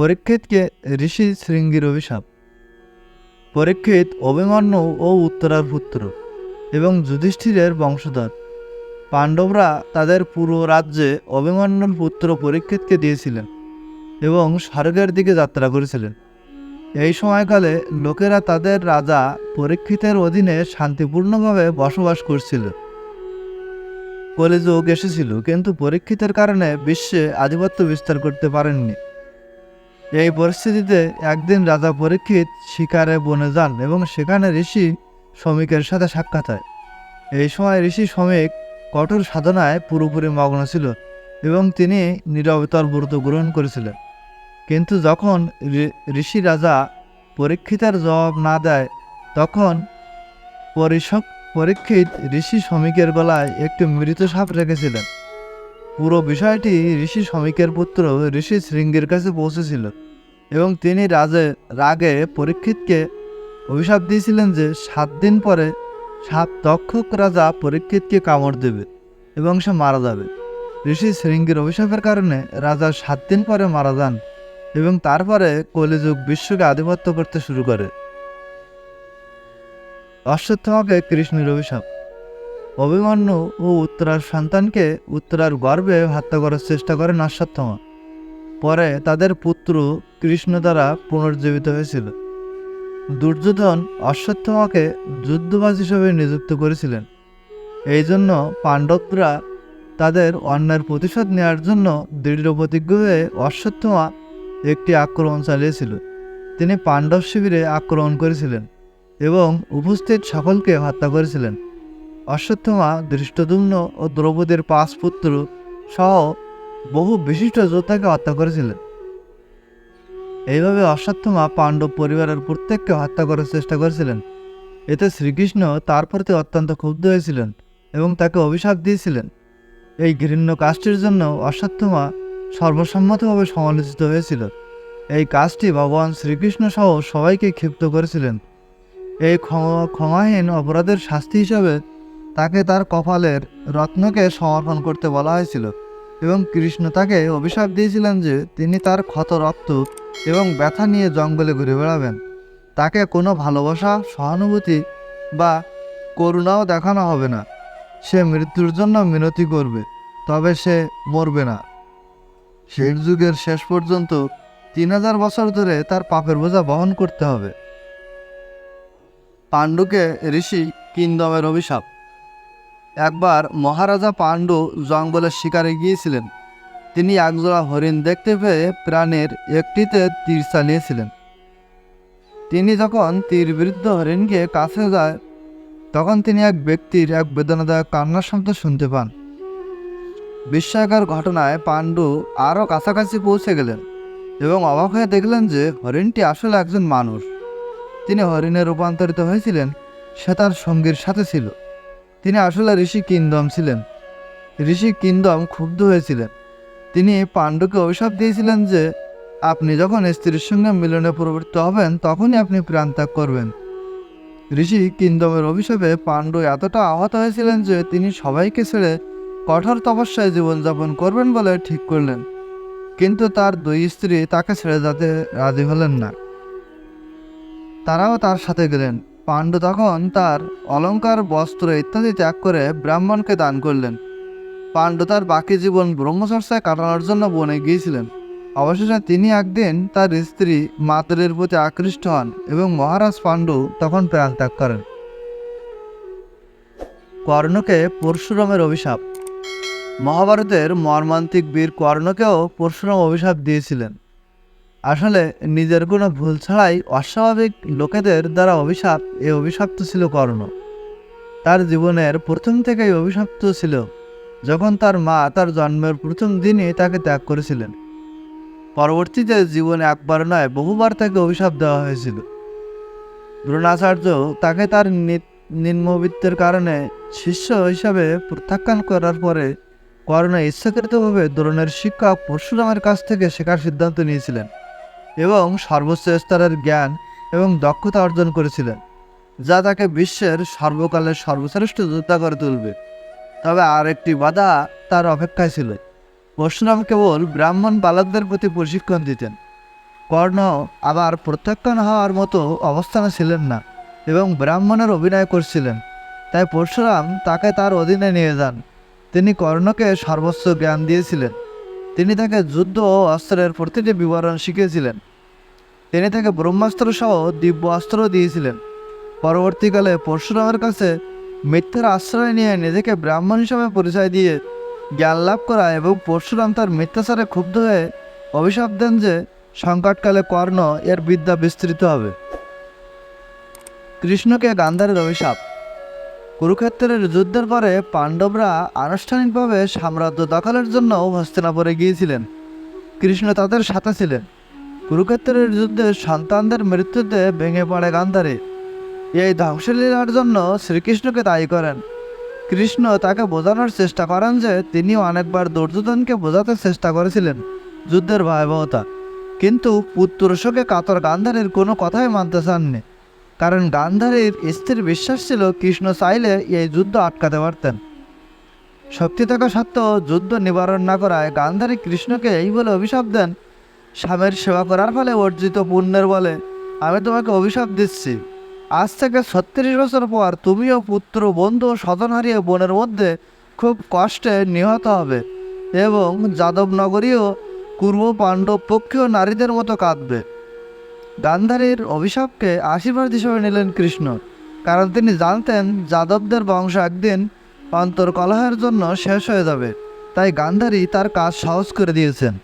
পরীক্ষিতকে ঋষি শৃঙ্গির অভিশাপ পরীক্ষিত অভিমন্যু ও উত্তরার পুত্র এবং যুধিষ্ঠিরের বংশধর। পাণ্ডবরা তাদের পুরো রাজ্যে অভিমন্যুর পুত্র পরীক্ষিতকে দিয়েছিলেন এবং স্বর্গের দিকে যাত্রা করেছিলেন। এই সময়কালে লোকেরা তাদের রাজা পরীক্ষিতের অধীনে শান্তিপূর্ণভাবে বসবাস করছিল। কলিযুগ এসেছিল, কিন্তু পরীক্ষিতের কারণে বিশ্বে আধিপত্য বিস্তার করতে পারেননি। এই পরিস্থিতিতে একদিন রাজা পরীক্ষিত শিকারে বনে যান এবং সেখানে ঋষি শ্রমিকের সাথে সাক্ষাৎ হয়। এই সময় ঋষি শ্রমিক কঠোর সাধনায় পুরোপুরি মগ্ন ছিল এবং তিনি নিরবতার ব্রত গ্রহণ করেছিলেন। কিন্তু যখন ঋষি রাজা পরীক্ষিতার জবাব না দেয়, তখন পরীক্ষিত ঋষি শ্রমিকের গলায় একটি মৃত সাপ রেখেছিলেন। পুরো বিষয়টি ঋষি শ্রমিকের পুত্র ঋষি শৃঙ্গের কাছে পৌঁছেছিল এবং তিনি রাজে, রাগে পরীক্ষিতকে অভিশাপ দিয়েছিলেন যে সাত দিন পরে সাত তক্ষক রাজা পরীক্ষিতকে কামড় দেবে এবং সে মারা যাবে। ঋষি শৃঙ্গের অভিশাপের কারণে রাজা সাত দিন পরে মারা যান এবং তারপরে কলিযুগ বিশ্বকে আধিপত্য করতে শুরু করে। অশ্বত্থ অশ্বত্থমাকে কৃষ্ণের অভিশাপ। অভিমন্যু ও উত্তরার সন্তানকে উত্তরার গর্ভে হত্যা করার চেষ্টা করেন অশ্বত্থমা পরে তাদের পুত্র কৃষ্ণ দ্বারা পুনর্জীবিত হয়েছিল। দুর্যোধন অশ্বত্থমাকে যুদ্ধবাজ হিসেবে নিযুক্ত করেছিলেন। এই জন্য পাণ্ডবরা তাদের অন্যায়ের প্রতিশোধ নেওয়ার জন্য দৃঢ় প্রতিজ্ঞ হয়ে অশ্বত্থমা একটি আক্রমণ চালিয়েছিল। তিনি পাণ্ডব শিবিরে আক্রমণ করেছিলেন এবং উপস্থিত সকলকে হত্যা করেছিলেন। অশ্বত্থমা ধৃষ্টদুম্ন ও দ্রৌপদীর পাঁচ পুত্র সহ বহু বিশিষ্ট যোদ্ধাকে হত্যা করেছিলেন। এইভাবে অশ্বত্থমা পাণ্ডব পরিবারের প্রত্যেককে হত্যা করার চেষ্টা করেছিলেন। এতে শ্রীকৃষ্ণ তার প্রতি অত্যন্ত ক্ষুব্ধ হয়েছিলেন এবং তাকে অভিশাপ দিয়েছিলেন। এই ঘৃণ্য কাজটির জন্য অশ্বত্থমা সর্বসম্মতভাবে সমালোচিত হয়েছিল এই কাজটি ভগবান শ্রীকৃষ্ণ সহ সবাইকে ক্ষিপ্ত করেছিলেন। এই ক্ষমা ক্ষমাহীন অপরাধের শাস্তি হিসাবে তাকে তার কপালের রত্নকে সমর্পণ করতে বলা হয়েছিল এবং কৃষ্ণ তাকে অভিশাপ দিয়েছিলেন যে তিনি তার ক্ষত রক্ত এবং ব্যথা নিয়ে জঙ্গলে ঘুরে বেড়াবেন। তাকে কোনো ভালোবাসা, সহানুভূতি বা করুণাও দেখানো হবে না। সে মৃত্যুর জন্য মিনতি করবে, তবে সে মরবে না। শেষ যুগের শেষ পর্যন্ত তিন হাজার বছর ধরে তার পাপের বোঝা বহন করতে হবে। পাণ্ডুকে ঋষি কিন্দমের অভিশাপ। একবার মহারাজা পাণ্ডু জঙ্গলের শিকারে গিয়েছিলেন। তিনি একজোড়া হরিণ দেখতে পেয়ে প্রাণের একটিতে তীর চালিয়েছিলেন। তিনি যখন তীরবিদ্ধ হরিণকে কাছে যায়, তখন তিনি এক ব্যক্তির এক বেদনাদায়ক কান্নার শব্দ শুনতে পান। বিস্ময়কর ঘটনায় পাণ্ডু আরও কাছাকাছি পৌঁছে গেলেন এবং অবাক হয়ে দেখলেন যে হরিণটি আসলে একজন মানুষ। তিনি হরিণে রূপান্তরিত হয়েছিলেন, সে তার সঙ্গীর সাথে ছিল। তিনি আসলে ঋষি কিন্দম ছিলেন। ঋষি কিন্দম ক্ষুব্ধ হয়েছিলেন। তিনি পাণ্ডুকে অভিশাপ দিয়েছিলেন যে, আপনি যখন স্ত্রীর সঙ্গে মিলনে প্রবৃত্ত হবেন, তখনই আপনি প্রাণত্যাগ করবেন। ঋষি কিন্দমের অভিশাপে পাণ্ডু এতটা আহত হয়েছিলেন যে, তিনি সবাইকে ছেড়ে কঠোর তপস্যায় জীবনযাপন করবেন বলে ঠিক করলেন। কিন্তু তার দুই স্ত্রী তাকে ছেড়ে যেতে রাজি হলেন না। তারাও তার সাথে গেলেন। পাণ্ডু তখন তার অলঙ্কার, বস্ত্র ইত্যাদি ত্যাগ করে ব্রাহ্মণকে দান করলেন। পাণ্ডু তার বাকি জীবন ব্রহ্মচর্চায় কাটানোর জন্য বনে গিয়েছিলেন। অবশেষে তিনি একদিন তার স্ত্রী মাতরের প্রতি আকৃষ্ট হন এবং মহারাজ পাণ্ডু তখন প্রাণ ত্যাগ করেন। কর্ণকে পরশুরামের অভিশাপ। মহাভারতের মর্মান্তিক বীর কর্ণকেও পরশুরাম অভিশাপ দিয়েছিলেন। আসলে নিজের কোনো ভুল ছাড়াই অস্বাভাবিক লোকেদের দ্বারা অভিশাপ, এ অভিশপ্ত ছিল কর্ণ। তার জীবনের প্রথম থেকেই অভিশপ্ত ছিল, যখন তার মা তার জন্মের প্রথম দিনই তাকে ত্যাগ করেছিলেন। পরবর্তীতে জীবনে একবার নয়, বহুবার তাকে অভিশাপ দেওয়া হয়েছিল। দ্রোণাচার্য তাকে তার নিম্নবিত্তের কারণে শিষ্য হিসাবে প্রত্যাখ্যান করার পরে কর্ণ ইচ্ছাকৃতভাবে দ্রোণের শিক্ষা পরশুরামের কাছ থেকে শেখার সিদ্ধান্ত নিয়েছিলেন। এবং সর্বোচ্চ স্তরের জ্ঞান এবং দক্ষতা অর্জন করেছিলেন, যা তাকে বিশ্বের সর্বকালের সর্বশ্রেষ্ঠ যোদ্ধা করে তুলবে। তবে আর একটি বাধা তার অপেক্ষায় ছিল। পরশুরাম কেবল ব্রাহ্মণ বালকদের প্রতি প্রশিক্ষণ দিতেন। কর্ণ আবার প্রত্যাখ্যান হওয়ার মতো অবস্থানে ছিলেন না এবং ব্রাহ্মণের অভিনয় করছিলেন। তাই পরশুরাম তাকে তার অধীনে নিয়ে যান। তিনি কর্ণকে সর্বোচ্চ জ্ঞান দিয়েছিলেন। তিনি তাকে যুদ্ধ ও অস্ত্রের প্রতিটি বিবরণ শিখিয়েছিলেন। তিনি তাকে ব্রহ্মাস্ত্র সহ দিব্য অস্ত্রও দিয়েছিলেন। পরবর্তীকালে পরশুরামের কাছে মিথ্যার আশ্রয় নিয়ে নিজেকে ব্রাহ্মণ হিসাবে পরিচয় দিয়ে জ্ঞান লাভ করা এবং পরশুরাম তার মিথ্যাচারে ক্ষুব্ধ হয়ে অভিশাপ দেন যে সংকটকালে কর্ণ এর বিদ্যা বিস্তৃত হবে। কৃষ্ণকে গান্ধারের অভিশাপ কুরুক্ষেত্রের যুদ্ধের পরে পাণ্ডবরা আনুষ্ঠানিকভাবে সাম্রাজ্য দখলের জন্য হস্তিনাপুরে গিয়েছিলেন। কৃষ্ণ তাদের সাথে ছিলেন। কুরুক্ষেত্রের যুদ্ধে সন্তানদের মৃত্যুতে ভেঙে পড়ে গান্ধারী। এই ধ্বংসলীলার জন্য শ্রীকৃষ্ণকে দায়ী করেন। কৃষ্ণ তাকে বোঝানোর চেষ্টা করেন যে তিনিও অনেকবার দুর্যোধনকে বোঝাতে চেষ্টা করেছিলেন যুদ্ধের ভয়াবহতা। কিন্তু পুত্রশোকে কাতর গান্ধারীর কোনো কথাই মানতে চাননি। কারণ গান্ধারীর স্ত্রীর বিশ্বাস ছিল কৃষ্ণ চাইলে এই যুদ্ধ আটকাতে পারতেন। শক্তি থাকা সত্ত্বেও যুদ্ধ নিবারণ না করায় গান্ধারী কৃষ্ণকে এই বলে অভিশাপ দেন, স্বামীর সেবা করার ফলে অর্জিত পুণ্যের বলে আমি তোমাকে অভিশাপ দিচ্ছি। আজ থেকে ছত্রিশ বছর পর তুমিও পুত্র, বন্ধু স্বজন হারিয়ে বোনের মধ্যে খুব কষ্টে নিহত হবে এবং যাদবনগরীও পূর্ব পাণ্ডব পক্ষীয় নারীদের মতো কাঁদবে। গান্ধারীর অভিশাপকে আশীর্বাদ হিসেবে নিলেন কৃষ্ণ, কারণ তিনি জানতেন যাদবদের বংশ একদিন অন্তর অন্তর্কলহের জন্য শেষ হয়ে যাবে। তাই গান্ধারী তার কাজ সহজ করে দিয়েছেন।